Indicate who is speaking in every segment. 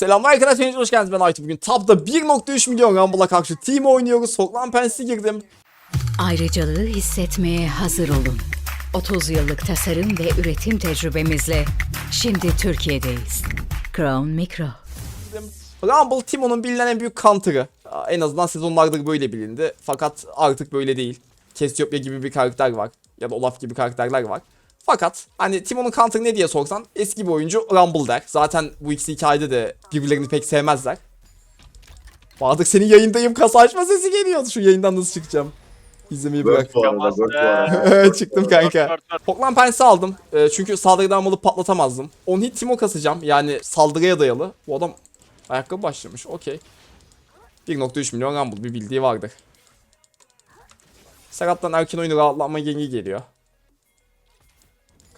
Speaker 1: Selamlar arkadaşlar, hoş geldiniz. Ben Aytu. Bugün Tab'da 1.3 milyon Rumble'a karşı team oynuyoruz. Soklan Pens'i girdim.
Speaker 2: Ayrıcalığı hissetmeye hazır olun. 30 yıllık tasarım ve üretim tecrübemizle şimdi Türkiye'deyiz. Crown Micro.
Speaker 1: Rumble Timo'nun bilinen en büyük counter'ı. En azından sezonlardır böyle bilindi. Fakat artık böyle değil. Cassiopeia gibi bir karakter var. Ya da Olaf gibi karakterler var. Fakat hani Timo'nun counter'ı ne diye sorsan eski bir oyuncu Rumble der. Zaten bu ikisi hikayede de birbirlerini pek sevmezler. Bahadır senin yayındayım kasa açma sesi geliyor. Şu yayından nasıl çıkacağım? İzlemeyi bırak. Çıktım kanka. Pokemon Pens'i aldım. Ee, çünkü saldırıdan alıp patlatamazdım. On hit Timo kasacağım. Yani saldırıya dayalı. Bu adam ayakkabı başlamış. Okey. 1.3 milyon Rumble bir bildiği vardır. Serhat'tan erken oyunu rahatlatma yengi geliyor.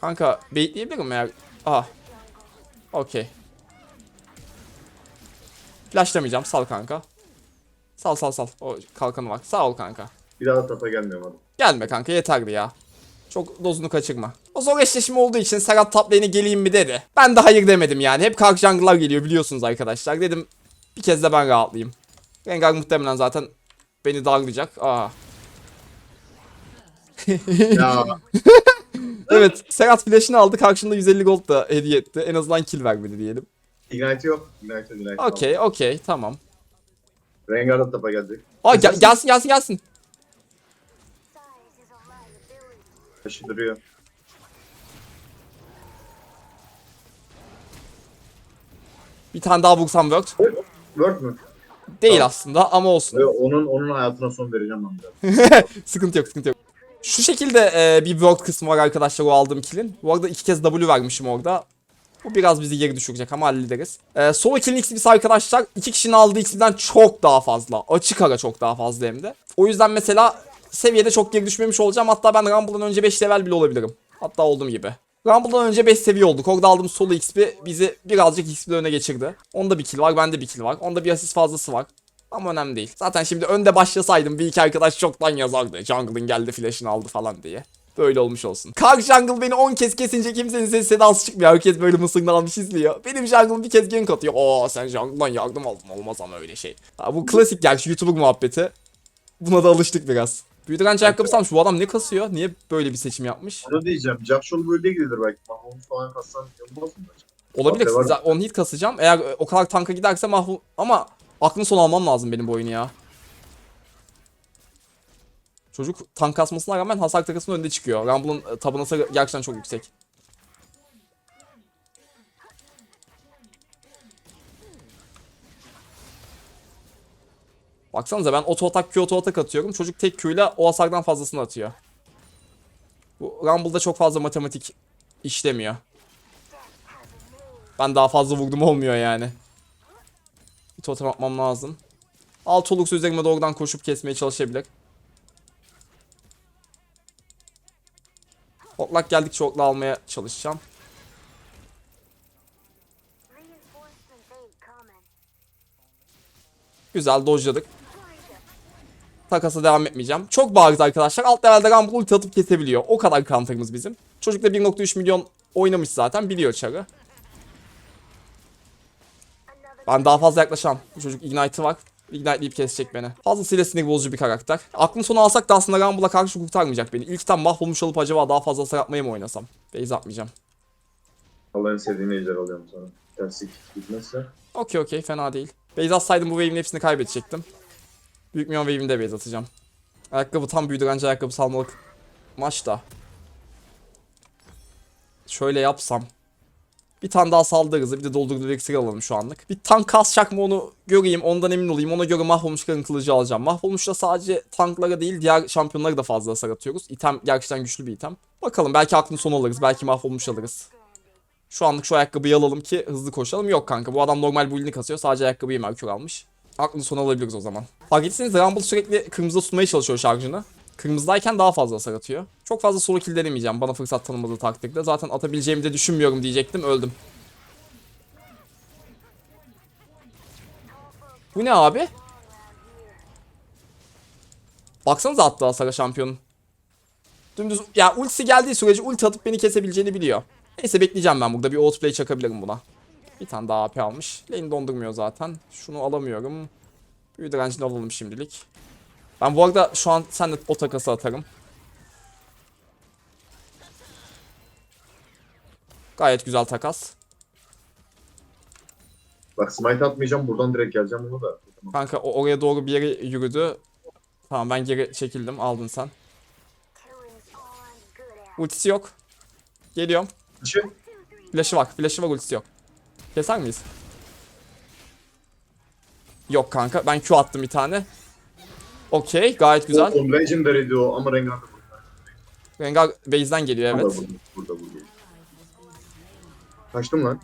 Speaker 1: Kanka baitleyebilirim eğer... Aha. Okey. Flashlamayacağım. Sal kanka. Sal sal sal. O kalkanı var. Sağ ol kanka.
Speaker 3: Bir daha tapa gelmiyorum adam.
Speaker 1: Gelme kanka yeterdi ya. Çok dozunu kaçırma. O zor eşleşme olduğu için Serhat lane'e geleyim mi dedi. Ben de hayır demedim yani. Hep karşı jungle'lar geliyor biliyorsunuz arkadaşlar. Dedim bir kez de ben rahatlayayım. Rengar muhtemelen zaten beni darlayacak. Aa.
Speaker 3: Ya
Speaker 1: Evet Serhat flash'ını aldı. Karşında 150 gold da hediye etti. En azından kill vermedi diyelim.
Speaker 3: Ignite yok. Ignite Ignite.
Speaker 1: Okey okey tamam.
Speaker 3: Rengar da tapa geldi.
Speaker 1: Aa gel- gelsin gelsin gelsin.
Speaker 3: Taşı duruyor.
Speaker 1: Bir tane daha vursam worked.
Speaker 3: Word mü?
Speaker 1: Değil
Speaker 3: Tamam.
Speaker 1: aslında ama olsun.
Speaker 3: Ve onun onun hayatına son vereceğim ben biraz.
Speaker 1: sıkıntı yok sıkıntı yok. Şu şekilde e, bir world kısmı var arkadaşlar o aldığım kill'in. Bu arada iki kez W vermişim orada. Bu biraz bizi geri düşürecek ama hallederiz. E, solo kill'in XP'si arkadaşlar iki kişinin aldığı XP'den çok daha fazla. Açık ara çok daha fazla hem de. O yüzden mesela seviyede çok geri düşmemiş olacağım. Hatta ben Rumble'dan önce 5 level bile olabilirim. Hatta olduğum gibi. Rumble'dan önce 5 seviye olduk. Orada aldığım solo XP bizi birazcık XP'de öne geçirdi. Onda bir kill var, bende bir kill var. Onda bir asist fazlası var. Ama önemli değil. Zaten şimdi önde başlasaydım bir iki arkadaş çoktan yazardı. Jungle'ın geldi flash'ını aldı falan diye. Böyle olmuş olsun. Karşı jungle beni 10 kez kesince kimsenin sesi sedası çıkmıyor. Herkes böyle mısırını almış izliyor. Benim jungle bir kez gank atıyor. Oo sen jungle'dan yardım aldın. Olmaz ama öyle şey. Ha, bu klasik gerçi YouTuber muhabbeti. Buna da alıştık biraz. Büyüdürenci ayakkabısı almış. Bu adam ne kasıyor? Niye böyle bir seçim yapmış?
Speaker 3: Onu diyeceğim. Jack Show böyle gidilir belki. Mahmut falan kassan yapmaz mı?
Speaker 1: Olabilir. 10 hit kasacağım. Eğer o kadar tanka giderse mahvol... Ama aklını son almam lazım benim bu oyunu ya. Çocuk tank kasmasına rağmen hasar takısının önünde çıkıyor. Rumble'ın e, tabınası gerçekten çok yüksek. Baksanıza ben auto atak Q auto atak atıyorum. Çocuk tek Q ile o hasardan fazlasını atıyor. Bu Rumble'da çok fazla matematik işlemiyor. Ben daha fazla vurdum olmuyor yani. Bir totem atmam lazım. Alt olursa üzerime doğrudan koşup kesmeye çalışabilir. Oklak geldikçe okla almaya çalışacağım. Güzel dojladık. Takasa devam etmeyeceğim. Çok bariz arkadaşlar. Alt levelde Rumble ulti atıp kesebiliyor. O kadar counter'ımız bizim. Çocuk da 1.3 milyon oynamış zaten. Biliyor çarı. Ben daha fazla yaklaşamam. Bu çocuk Ignite'ı var. Ignite'leyip kesecek beni. Fazlasıyla sinir bozucu bir karakter. Aklın sonu alsak da aslında Rumble'a karşı kurtarmayacak beni. İlk tam mahvolmuş olup acaba daha fazla hasar atmaya mı oynasam? Base atmayacağım.
Speaker 3: Allah'ın sevdiğini ejder alıyorum sana. Tersi gitmezse.
Speaker 1: Okey okey fena değil. Base atsaydım bu wave'in hepsini kaybedecektim. Büyük milyon wave'inde base atacağım. Ayakkabı tam büyüdürenci ayakkabı salmalık maçta. Şöyle yapsam. Bir tane daha saldırı bir de doldurduğu iksir alalım şu anlık. Bir tank kasacak mı onu göreyim ondan emin olayım. Ona göre mahvolmuş karın kılıcı alacağım. Mahvolmuşta sadece tanklara değil diğer şampiyonlara da fazla hasar atıyoruz. İtem gerçekten güçlü bir item. Bakalım belki aklın sonu alırız. Belki mahvolmuş alırız. Şu anlık şu ayakkabıyı alalım ki hızlı koşalım. Yok kanka bu adam normal build'ini kasıyor. Sadece ayakkabıyı Merkür almış. Aklını sonu alabiliriz o zaman. Fark etseniz Rumble sürekli kırmızıda tutmaya çalışıyor şarjını. Kırmızıdayken daha fazla hasar atıyor. Çok fazla solo kill denemeyeceğim bana fırsat tanımadığı takdirde. Zaten atabileceğimi de düşünmüyorum diyecektim. Öldüm. Bu ne abi? Baksanıza attığı hasara şampiyonun. Dümdüz ya ultisi geldiği sürece ulti atıp beni kesebileceğini biliyor. Neyse bekleyeceğim ben burada bir outplay çakabilirim buna. Bir tane daha AP almış. Lane dondurmuyor zaten. Şunu alamıyorum. Büyü direncini alalım şimdilik. Ben bu arada şu an senle o takası atarım. Gayet güzel takas.
Speaker 3: Bak smite atmayacağım buradan direkt geleceğim bunu da. Tamam.
Speaker 1: Kanka o oraya doğru bir yere yürüdü. Tamam ben geri çekildim. Aldın sen. Ultisi yok. Geliyorum.
Speaker 3: Dışı.
Speaker 1: Flash'ı var. Flash'ı var ultisi yok. Keser miyiz? Yok kanka. Ben Q attım bir tane. Okey. Gayet güzel.
Speaker 3: O, o legendary'di o ama Rengar da burada.
Speaker 1: Rengar base'den geliyor evet.
Speaker 3: Burada, burada, burada. Kaçtım lan.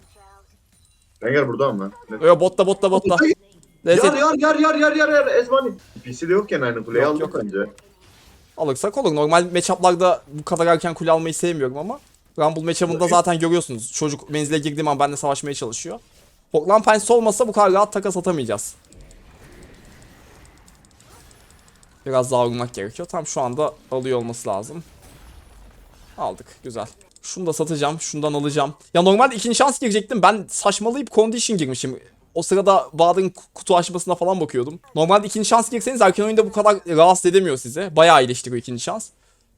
Speaker 3: Rengar burada ama. Ne?
Speaker 1: Yo botta botta botta.
Speaker 3: Yar
Speaker 1: Reset
Speaker 3: yar yar yar yar yar yar Ezmani. PC de yokken aynı kuleyi
Speaker 1: Yok,
Speaker 3: aldık
Speaker 1: yok.
Speaker 3: önce.
Speaker 1: alırsak olur. Normal matchup'larda bu kadar erken kule almayı sevmiyorum ama Rumble matchup'ında zaten görüyorsunuz. Çocuk menzile girdiğim an benimle savaşmaya çalışıyor. Portland Pines olmasa bu kadar rahat takas atamayacağız. Biraz daha vurmak gerekiyor. Tam şu anda alıyor olması lazım. Aldık. Güzel. Şunu da satacağım. Şundan alacağım. Ya normalde ikinci şans girecektim. Ben saçmalayıp condition girmişim. O sırada Bahadır'ın ku- kutu açmasına falan bakıyordum. Normalde ikinci şans girseniz erken oyunda bu kadar rahatsız edemiyor sizi. Bayağı iyileştiriyor ikinci şans.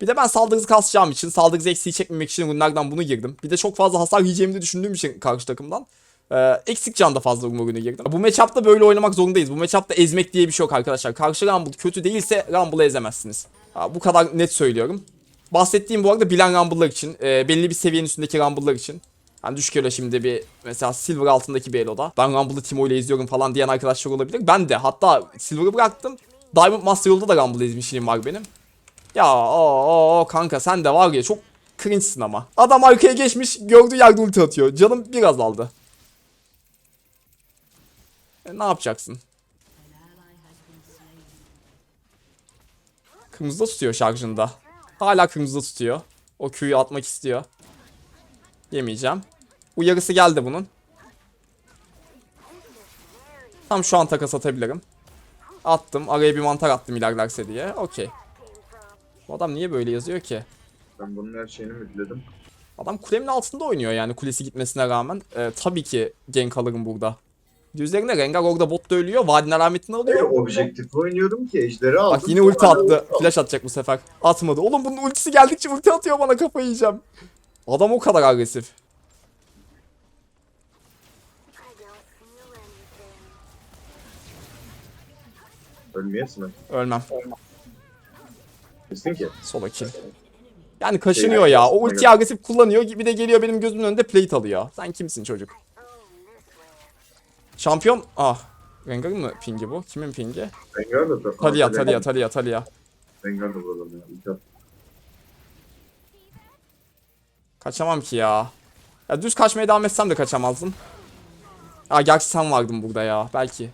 Speaker 1: Bir de ben saldırı kasacağım için, saldırı eksiği çekmemek için runlardan bunu girdim. Bir de çok fazla hasar yiyeceğimi de düşündüğüm için karşı takımdan. Ee, eksik canda fazla vurma oyunu girdim. Bu matchup'ta böyle oynamak zorundayız. Bu matchup'ta ezmek diye bir şey yok arkadaşlar. Karşı Rumble kötü değilse Rumble'ı ezemezsiniz. Ha, bu kadar net söylüyorum. Bahsettiğim bu arada bilen Rumble'lar için, e, belli bir seviyenin üstündeki Rumble'lar için. Yani düşük elo şimdi bir mesela Silver altındaki bir eloda. Ben Rumble'ı Timo ile izliyorum falan diyen arkadaşlar olabilir. Ben de hatta Silver'ı bıraktım. Diamond Master yolda da Rumble'ı izmişliğim var benim. Ya o, o kanka sen de var ya çok cringe'sin ama. Adam arkaya geçmiş gördüğü yerde ulti atıyor. Canım biraz aldı. E, ne yapacaksın? Kırmızıda tutuyor şarjında. Hala kırmızıda tutuyor. O Q'yu atmak istiyor. Yemeyeceğim. Uyarısı geldi bunun. Tam şu an takas atabilirim. Attım. Araya bir mantar attım ilerlerse diye. Okey. Bu adam niye böyle yazıyor ki?
Speaker 3: Ben bunun her şeyini müdledim.
Speaker 1: Adam kulemin altında oynuyor yani kulesi gitmesine rağmen. Ee, tabii ki gank alırım burada. Üzerine Rengar orada botta ölüyor. Vadin alametini
Speaker 3: E,
Speaker 1: alıyor.
Speaker 3: objektif oynuyorum ki ejderi aldım.
Speaker 1: Bak yine ulti attı.
Speaker 3: ulti.
Speaker 1: Flash atacak bu sefer. Atmadı. Oğlum bunun ultisi geldikçe ulti atıyor bana kafayı yiyeceğim. Adam o kadar agresif.
Speaker 3: Ölmeyesin ha.
Speaker 1: Ölmem.
Speaker 3: Kesin ki.
Speaker 1: Solo kill. Yani kaşınıyor ya. O ultiyi agresif kullanıyor. Bir de geliyor benim gözümün önünde plate alıyor. Sen kimsin çocuk? Şampiyon... Ah. Rengar'ın mı pingi bu? Kimin pingi?
Speaker 3: Rengar da da.
Speaker 1: Talia, Talia, Talia, Talia.
Speaker 3: Rengar da burada ya.
Speaker 1: Kaçamam ki ya. Ya düz kaçmaya devam etsem de kaçamazdım. Aa gerçi sen vardın burada ya. Belki.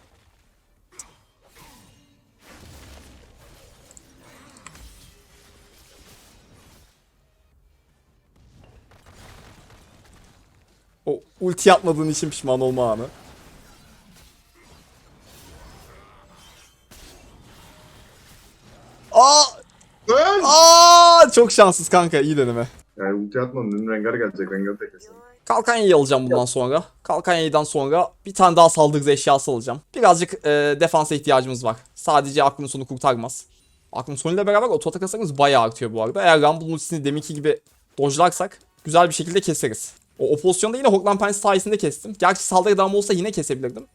Speaker 1: O ulti atmadığın için pişman olma anı. Aa!
Speaker 3: Öl!
Speaker 1: Aa! Çok şanssız kanka. iyi deneme.
Speaker 3: Yani ulti atmadın. Dün Rengar gelecek. Rengar da kesin.
Speaker 1: Kalkanya'yı alacağım bundan sonra. Kalkanya'dan sonra bir tane daha saldırı eşyası alacağım. Birazcık e, defansa ihtiyacımız var. Sadece aklın sonu kurtarmaz. Aklın sonuyla beraber oto takaslarımız bayağı artıyor bu arada. Eğer Rumble'ın ultisini deminki gibi dojlarsak güzel bir şekilde keseriz. O, o pozisyonda yine Hoglan Pines sayesinde kestim. Gerçi saldırı devamı olsa yine kesebilirdim.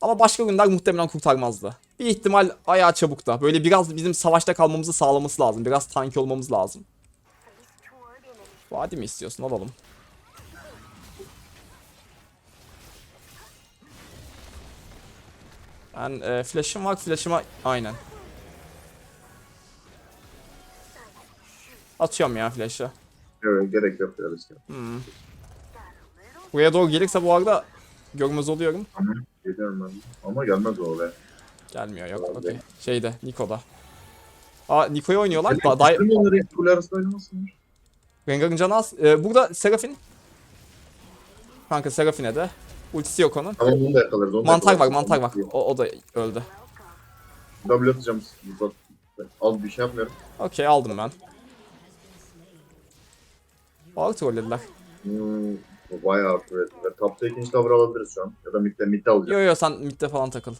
Speaker 1: Ama başka günler muhtemelen kurtarmazdı. Bir ihtimal ayağı çabukta. Böyle biraz bizim savaşta kalmamızı sağlaması lazım. Biraz tanki olmamız lazım. Vadi mi istiyorsun? Alalım. Ben e, flash'ım var. Flash'ıma aynen. Atıyorum ya flash'ı.
Speaker 3: Evet gerek yok ya riske.
Speaker 1: Buraya doğru gelirse bu arada görmez oluyorum.
Speaker 3: Ama geliyorum ben. Ama gelmez o oraya.
Speaker 1: Gelmiyor yok. Okey. Şeyde Niko'da. Aa Niko'yu oynuyorlar. Da, Day-
Speaker 3: onları kule arasında oynamasınlar.
Speaker 1: Rengar'ın canı az. E, burada Serafin. Kanka Serafin'e de. Ultisi yok onun.
Speaker 3: Tamam onu da yakalarız. Onu da
Speaker 1: Mantar var,
Speaker 3: yakalarız.
Speaker 1: mantar var. O, o da öldü.
Speaker 3: W atacağım. Uzat. Az bir şey yapmıyorum.
Speaker 1: Okey aldım ben. Ağır trollediler.
Speaker 3: Hmm, Bu bayağı kuvvetli. Tapta ikinci tavır alabiliriz şu an. Ya da midde midde alacağız.
Speaker 1: Yo yo sen midde falan takıl.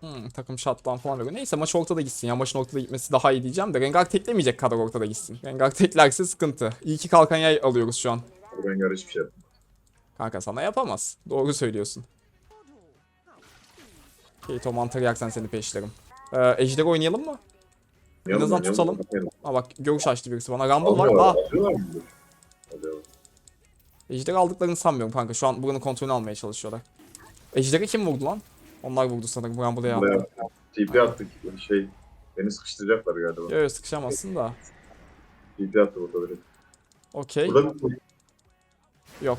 Speaker 1: Hmm, takım shutdown falan veriyor. Neyse maç ortada gitsin ya. Maçın ortada gitmesi daha iyi diyeceğim de. Rengar teklemeyecek kadar ortada gitsin. Rengar teklerse sıkıntı. İyi ki kalkan yay alıyoruz şu an.
Speaker 3: Ben gör hiçbir şey.
Speaker 1: Kanka sana yapamaz. Doğru söylüyorsun. Kate o mantarı yersen seni peşlerim. Ee, Ejder oynayalım mı? En azından tutalım. Ha bak görüş açtı birisi bana. Rumble var. Aa,
Speaker 3: alıyorlar mı? Alıyorlar.
Speaker 1: Ejder aldıklarını sanmıyorum kanka. Şu an buranın kontrolünü almaya çalışıyorlar. Ejder'i kim vurdu lan? Onlar vurdu sanırım. Yaptı.
Speaker 3: Buraya TP attık. Şey, beni sıkıştıracaklar galiba.
Speaker 1: Yo yo sıkışamazsın da.
Speaker 3: TP attı burada direkt.
Speaker 1: Okey.
Speaker 3: Burada
Speaker 1: Yok.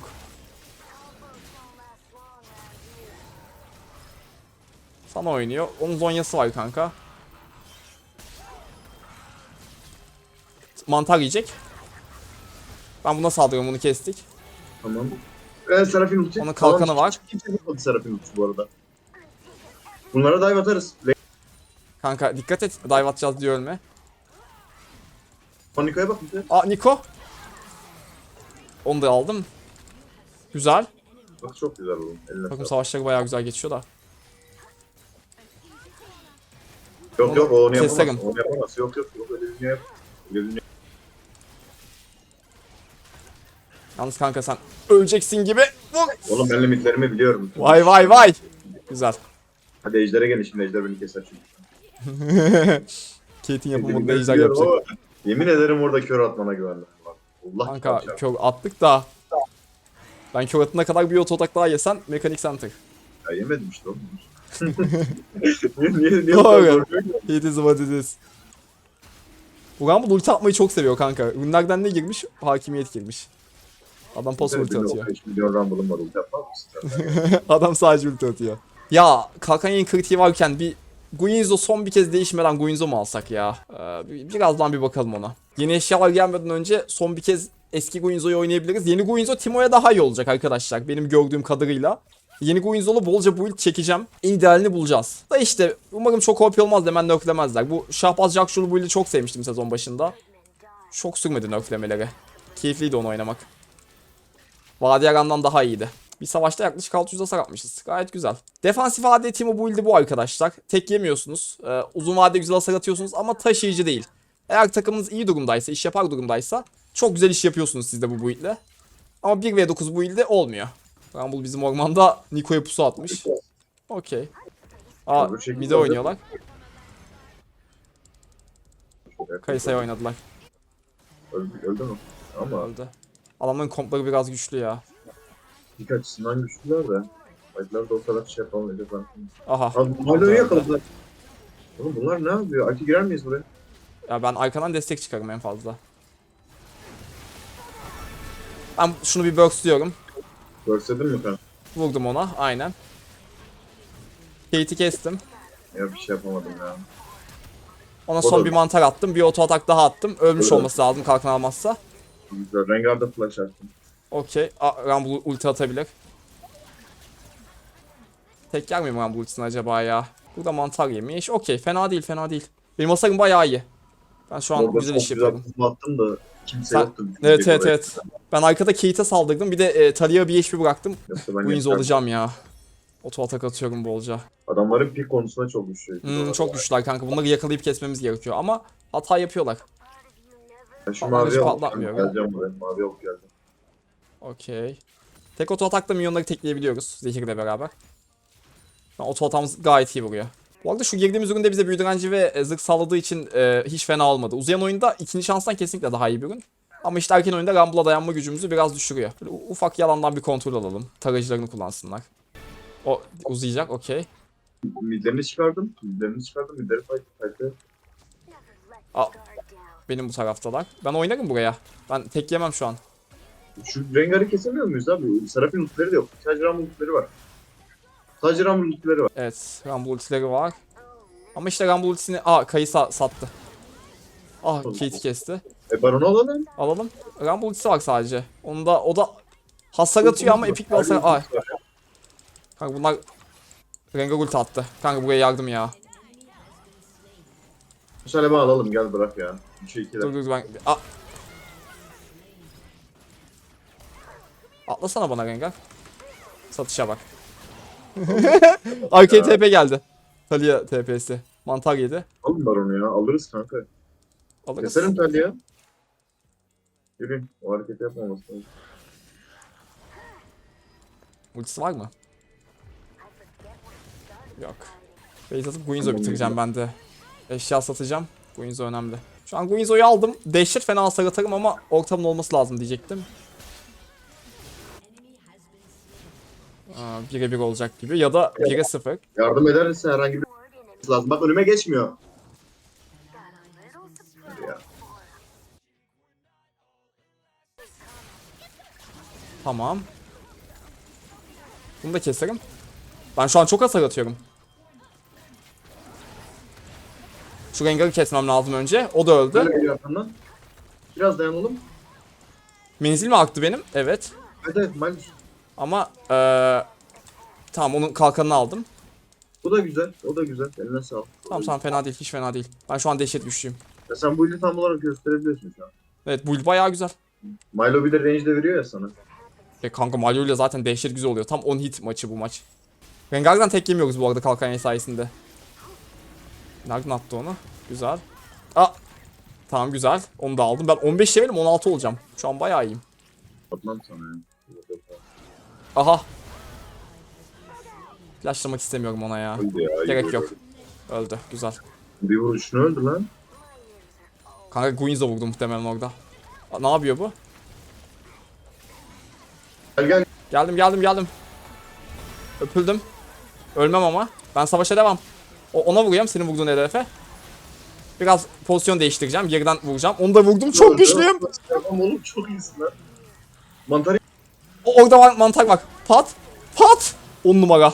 Speaker 1: Sana oynuyor. Onun zonyası var kanka. Mantar yiyecek. Ben buna saldırıyorum bunu kestik.
Speaker 3: Tamam. Ee, Serafin ulti.
Speaker 1: Onun kalkanı
Speaker 3: Tamam,
Speaker 1: var.
Speaker 3: Kimse vurmadı Serafin ulti bu arada. Bunlara dive atarız.
Speaker 1: Kanka dikkat et dive atacağız diye ölme.
Speaker 3: Panikaya bak bir de.
Speaker 1: Aa Niko. Onu da aldım. Güzel.
Speaker 3: Bak çok güzel oğlum. Eline
Speaker 1: Takım
Speaker 3: sağlık.
Speaker 1: savaşları bayağı güzel geçiyor da.
Speaker 3: Yok yok o onu yapamaz. Onu yapamaz. Yok yok yok öyle bir dünya yok. Öyle bir dünya.
Speaker 1: Yalnız kanka sen öleceksin gibi.
Speaker 3: Oğlum ben limitlerimi biliyorum.
Speaker 1: Vay vay vay. Güzel.
Speaker 3: Hadi ejder'e gelin şimdi ejder beni keser çünkü.
Speaker 1: Kate'in
Speaker 3: Limitlerimi
Speaker 1: ejder yapacak.
Speaker 3: ama Yemin ederim orada kör atmana güvendim. Allah
Speaker 1: Kanka kör attık da. Ben kör atına kadar bir ototak daha yesen mekanik center.
Speaker 3: Ya yemedim işte oğlum. niye niye niye
Speaker 1: Doğru. It is what it is. Ulan bu ulti atmayı çok seviyor kanka. Ünlerden ne girmiş? Hakimiyet girmiş. Adam pos ulti atıyor.
Speaker 3: 5 milyon rumble'ım var ulti sen?
Speaker 1: Adam sadece ulti atıyor. Ya kalkan yayın kritiği varken bir Guinzo son bir kez değişmeden Guinzo mu alsak ya? Ee, bir- birazdan bir bakalım ona. Yeni eşyalar gelmeden önce son bir kez eski Guinzo'yu oynayabiliriz. Yeni Guinzo Timo'ya daha iyi olacak arkadaşlar. Benim gördüğüm kadarıyla. Yeni Guinzo'lu bolca build çekeceğim. İdealini bulacağız. Da işte umarım çok OP olmaz hemen nerflemezler. Bu Şahbaz Jakşulu build'i çok sevmiştim sezon başında. Çok sürmedi nerflemeleri. Keyifliydi onu oynamak. Vadi Aram'dan daha iyiydi. Bir savaşta yaklaşık 600 hasar atmışız. Gayet güzel. Defansif AD Timo build'i bu arkadaşlar. Tek yemiyorsunuz. Ee, uzun vadede güzel hasar atıyorsunuz ama taşıyıcı değil. Eğer takımınız iyi durumdaysa, iş yapar durumdaysa çok güzel iş yapıyorsunuz siz de bu build'le. Ama 1v9 build'de olmuyor. Rumble bizim ormanda Niko'ya pusu atmış. Okey. Aa mide oynuyorlar. Kayısa'ya oynadılar.
Speaker 3: Öldü, öldü mü? Ama
Speaker 1: Öldü. Adamların kompları biraz güçlü ya.
Speaker 3: ilk açısından güçlüler de. Ayıklar da o kadar şey yapamayacak ben.
Speaker 1: Aha.
Speaker 3: Abi hala yakaladılar. Oğlum bunlar ne yapıyor? Ayki girer miyiz buraya?
Speaker 1: Ya ben arkadan destek çıkarım en fazla. Ben şunu bir burstluyorum.
Speaker 3: Görsedin mi sen?
Speaker 1: Vurdum ona. Aynen. Kate'i kestim.
Speaker 3: Ya bir şey yapamadım ya.
Speaker 1: Ona
Speaker 3: O
Speaker 1: son
Speaker 3: da-
Speaker 1: bir mantar attım. Bir oto atak daha attım. Ölmüş
Speaker 3: Öyle.
Speaker 1: olması lazım kalkan almazsa.
Speaker 3: Güzel. Rengar'da flash attım.
Speaker 1: Okey. Rumble ulti atabilir. Tek yer miyim Rumble ultisini acaba ya? Burada mantar yemiş. Okey. Fena değil fena değil. Benim hasarım bayağı iyi. Ben şu an
Speaker 3: Orada
Speaker 1: güzel iş yapıyorum.
Speaker 3: Attım da kimse
Speaker 1: Sen-
Speaker 3: yoktu.
Speaker 1: Evet evet evet. Ben arkada Kate'e saldırdım. Bir de e, Talia'ya bir HP bıraktım.
Speaker 3: Yoksa ben yeter.
Speaker 1: olacağım ya. Oto atak atıyorum bolca.
Speaker 3: Adamların pik konusunda çok güçlü.
Speaker 1: Hmm, çok güçlüler kanka. Bunları yakalayıp kesmemiz gerekiyor ama hata yapıyorlar.
Speaker 3: Ben şu
Speaker 1: Vallahi hiç
Speaker 3: mavi alıp
Speaker 1: patlatmıyor.
Speaker 3: geleceğim buraya. Mavi alıp geleceğim.
Speaker 1: Okey. Tek oto atakla milyonları tekleyebiliyoruz zehirle beraber. An Oto atağımız gayet iyi vuruyor. Bu arada şu girdiğimiz üründe bize büyü direnci ve e, zırh sağladığı için e, hiç fena olmadı. Uzayan oyunda ikinci şanstan kesinlikle daha iyi bir ürün. Ama işte erken oyunda Rumble'a dayanma gücümüzü biraz düşürüyor. Böyle u- ufak yalandan bir kontrol alalım. Tarayıcılarını kullansınlar. O uzayacak okey.
Speaker 3: Midlerini çıkardım. Midlerini çıkardım. Midleri fight fight'e.
Speaker 1: Aa, benim bu taraftalar. Ben oynarım buraya. Ben tek yemem şu an.
Speaker 3: Şu Rengar'ı kesemiyor muyuz abi? Serafin ultileri de yok. Sadece Rumble ultileri var. Sadece Rumble ultileri var.
Speaker 1: Evet, Rumble ultileri var. Ama işte Rumble ultisini... Aa, Kayısa sattı. Ah, Kate'i kesti.
Speaker 3: E Baron'u alalım.
Speaker 1: Alalım. Rumble ultisi var sadece. Onda, o da hasar atıyor ama epik bir hasar... Aa, kanka bunlar... Rengar ulti attı. Kanka buraya yardım ya.
Speaker 3: Şöyle alalım gel bırak ya. 3 2
Speaker 1: Dur dur ben... Aa. Atlasana bana Rengar. Satışa bak. Arkaya TP geldi. Talia TP'si. Mantar yedi.
Speaker 3: Alın baronu ya. Alırız kanka.
Speaker 1: Alırız.
Speaker 3: Keserim tel ya. Yürüyün. O hareketi yapmaması lazım.
Speaker 1: Ultisi var mı? Yok. Base atıp Guinzo bitireceğim ben de. Eşya satacağım. Guinzo önemli. Şu an Guinzo'yu aldım. Dehşet fena hasar atarım ama ortamın olması lazım diyecektim. Aa, 1'e 1 olacak gibi ya da 1'e 0.
Speaker 3: Yardım ederse herhangi bir lazım. Bak önüme geçmiyor.
Speaker 1: Tamam. Bunu da keserim. Ben şu an çok hasar atıyorum. Şu Rengar'ı kesmem lazım önce. O da öldü.
Speaker 3: Böyle geliyor arkandan. Biraz dayanalım.
Speaker 1: Menzil mi aktı benim? Evet.
Speaker 3: Evet evet Magnus.
Speaker 1: Ama eee tamam onun kalkanını aldım.
Speaker 3: Bu da güzel. O da güzel. Eline sağlık.
Speaker 1: Tamam tamam fena değil. Hiç fena değil. Ben şu an dehşet güçlüyüm.
Speaker 3: Ya sen bu ilde tam olarak gösterebiliyorsun şu an.
Speaker 1: Evet build bayağı güzel.
Speaker 3: Milo bir de range'de veriyor ya sana.
Speaker 1: E kanka Mario ile zaten dehşet güzel oluyor. Tam 10 hit maçı bu maç. Rengar'dan tek yemiyoruz bu arada kalkan sayesinde. Nereden attı onu? Güzel. Aa. Tamam güzel. Onu da aldım. Ben 15 levelim 16 olacağım. Şu an bayağı iyiyim.
Speaker 3: Atmam sana ya.
Speaker 1: Aha. Flashlamak istemiyorum ona ya.
Speaker 3: Öldü ya. iyi
Speaker 1: Gerek
Speaker 3: vurdu.
Speaker 1: yok. Öldü. Güzel.
Speaker 3: Bir vuruşunu öldü lan.
Speaker 1: Kanka Guinzo vurdu muhtemelen orada. Aa, ne yapıyor bu?
Speaker 3: Gel gel.
Speaker 1: Geldim geldim geldim. Öpüldüm. Ölmem ama. Ben savaşa devam. O, ona vuruyorum senin vurduğun hedefe. Biraz pozisyon değiştireceğim. Geriden vuracağım. Onu da vurdum. Çok güçlüyüm.
Speaker 3: Tamam oğlum çok iyisin lan. Mantarı
Speaker 1: O, orada var mantar bak. Pat. Pat. 10 numara.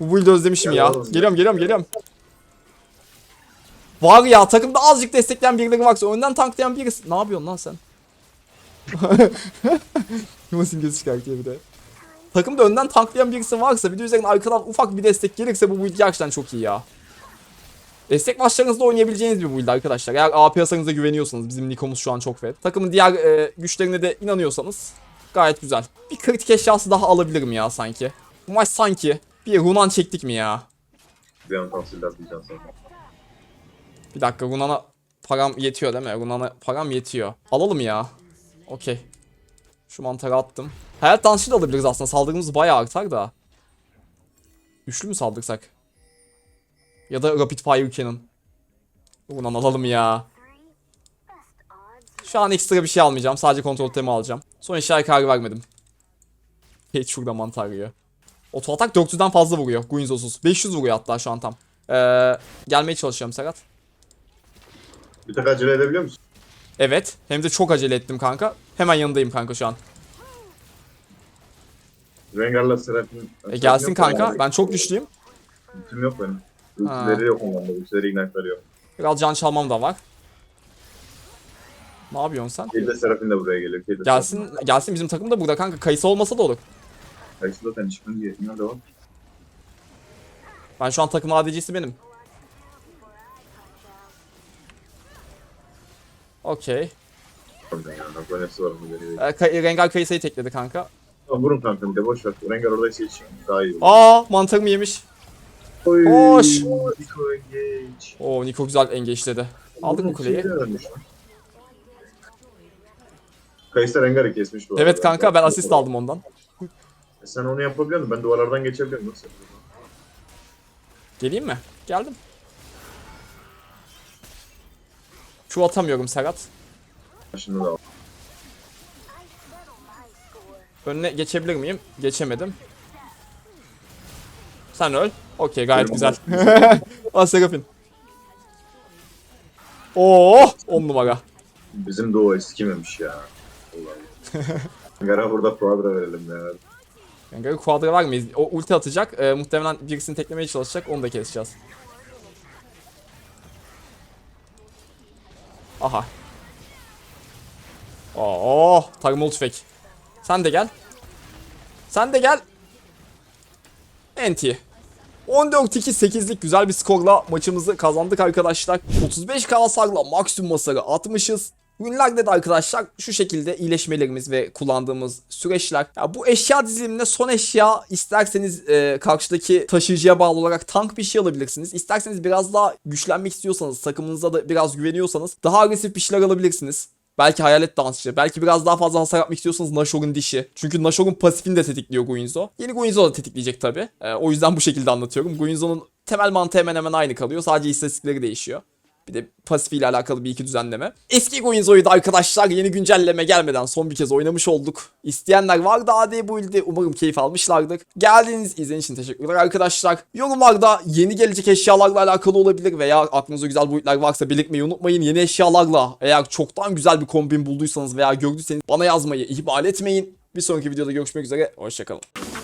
Speaker 1: Bu build'i özlemişim
Speaker 3: Ya.
Speaker 1: Geliyorum geliyorum geliyorum. Var ya takımda azıcık destekleyen birileri varsa önden tanklayan birisi. Ne yapıyorsun lan sen? Yuma göz çıkartıyor bir de. Takımda önden tanklayan birisi varsa bir de üzerinden arkadan ufak bir destek gelirse bu build gerçekten çok iyi ya. Destek maçlarınızda oynayabileceğiniz bir build arkadaşlar. Eğer AP hasarınıza güveniyorsanız bizim Nikomuz şu an çok fed. Takımın diğer e, güçlerine de inanıyorsanız gayet güzel. Bir kritik eşyası daha alabilirim ya sanki. Bu maç sanki bir Runan çektik mi ya?
Speaker 3: bir an tahsiller diyeceğim sana.
Speaker 1: Bir dakika Runan'a param yetiyor değil mi? Runan'a param yetiyor. Alalım ya. Okey. Şu mantarı attım. Hayat dansçı da alabiliriz aslında. Saldırımız bayağı artar da. Üçlü mü saldırsak? Ya da Rapid Fire Cannon. Runan alalım ya. Şu an ekstra bir şey almayacağım. Sadece kontrol temi alacağım. Son eşyaya karar vermedim. Hiç şurada mantar yiyor. Oto atak 400'den fazla vuruyor. Guinzosuz. 500 vuruyor hatta şu an tam. Ee, gelmeye çalışıyorum Serhat.
Speaker 3: Bir tek acele edebiliyor musun?
Speaker 1: Evet. Hem de çok acele ettim kanka. Hemen yanındayım kanka şu an.
Speaker 3: Rengar'la Serafin...
Speaker 1: E gelsin kanka. Ben çok güçlüyüm.
Speaker 3: Ultim yok benim. Ultileri yok onlarda. Ultileri ignite'ları yok.
Speaker 1: Biraz can çalmam da var. Ne yapıyorsun sen?
Speaker 3: Kedi de Serafin de buraya geliyor. Kedi de
Speaker 1: Gelsin gelsin bizim takım da burada kanka. Kayısı olmasa da olur.
Speaker 3: Kayısı zaten çıkmanın diye. Nerede var?
Speaker 1: Ben şu an takım ADC'si benim. Okey.
Speaker 3: Orada yani. Bak hepsi var. onu veriyor.
Speaker 1: Ee, Kay- Rengar Kayısı'yı tekledi kanka.
Speaker 3: Tamam vurun kanka bir de boş ver. Rengar oradaysa hiç daha iyi olur.
Speaker 1: Aa mantarımı yemiş.
Speaker 3: Oy,
Speaker 1: hoş.
Speaker 3: Engage.
Speaker 1: Oo Niko güzel engage'ledi. Aldık mı kuleyi?
Speaker 3: Kayısı Rengar'ı kesmiş bu
Speaker 1: Evet
Speaker 3: arada.
Speaker 1: kanka ben asist aldım ondan.
Speaker 3: E sen onu yapabiliyor musun? Ben duvarlardan geçebiliyorum. Nasıl yapıyorsun?
Speaker 1: Geleyim mi? Geldim. Şu atamıyorum Serhat.
Speaker 3: Şimdi de al.
Speaker 1: Önüne geçebilir miyim? Geçemedim. Sen öl. Okey gayet güzel. Aa Serafin. Oo 10 numara.
Speaker 3: Bizim Doğu eskimemiş ya. Rengar'a burada Quadra verelim ya.
Speaker 1: Yani kuadra var mıyız? O ulti atacak. Ee, muhtemelen birisini teklemeye çalışacak. Onu da keseceğiz. Aha. Oo, tarımalı tüfek. Sen de gel. Sen de gel. Enti. 14-2-8'lik güzel bir skorla maçımızı kazandık arkadaşlar. 35k hasarla maksimum hasarı atmışız. Ürünlerde de arkadaşlar şu şekilde iyileşmelerimiz ve kullandığımız süreçler. Ya bu eşya diziliminde son eşya isterseniz e, karşıdaki taşıyıcıya bağlı olarak tank bir şey alabilirsiniz. İsterseniz biraz daha güçlenmek istiyorsanız, takımınıza da biraz güveniyorsanız daha agresif bir şeyler alabilirsiniz. Belki hayalet dansçı. Belki biraz daha fazla hasar yapmak istiyorsanız Nashor'un dişi. Çünkü Nashor'un pasifini de tetikliyor Guinzo. Yeni Guinzo da tetikleyecek tabi. o yüzden bu şekilde anlatıyorum. Guinzo'nun temel mantığı hemen hemen aynı kalıyor. Sadece istatistikleri değişiyor. Bir de pasifiyle alakalı bir iki düzenleme. Eski Guinzo'yu da arkadaşlar yeni güncelleme gelmeden son bir kez oynamış olduk. İsteyenler vardı AD build'i. Umarım keyif almışlardır. Geldiğiniz izlediğiniz için teşekkürler arkadaşlar. Yorumlarda yeni gelecek eşyalarla alakalı olabilir veya aklınızda güzel boyutlar varsa belirtmeyi unutmayın. Yeni eşyalarla eğer çoktan güzel bir kombin bulduysanız veya gördüyseniz bana yazmayı ihmal etmeyin. Bir sonraki videoda görüşmek üzere. Hoşçakalın.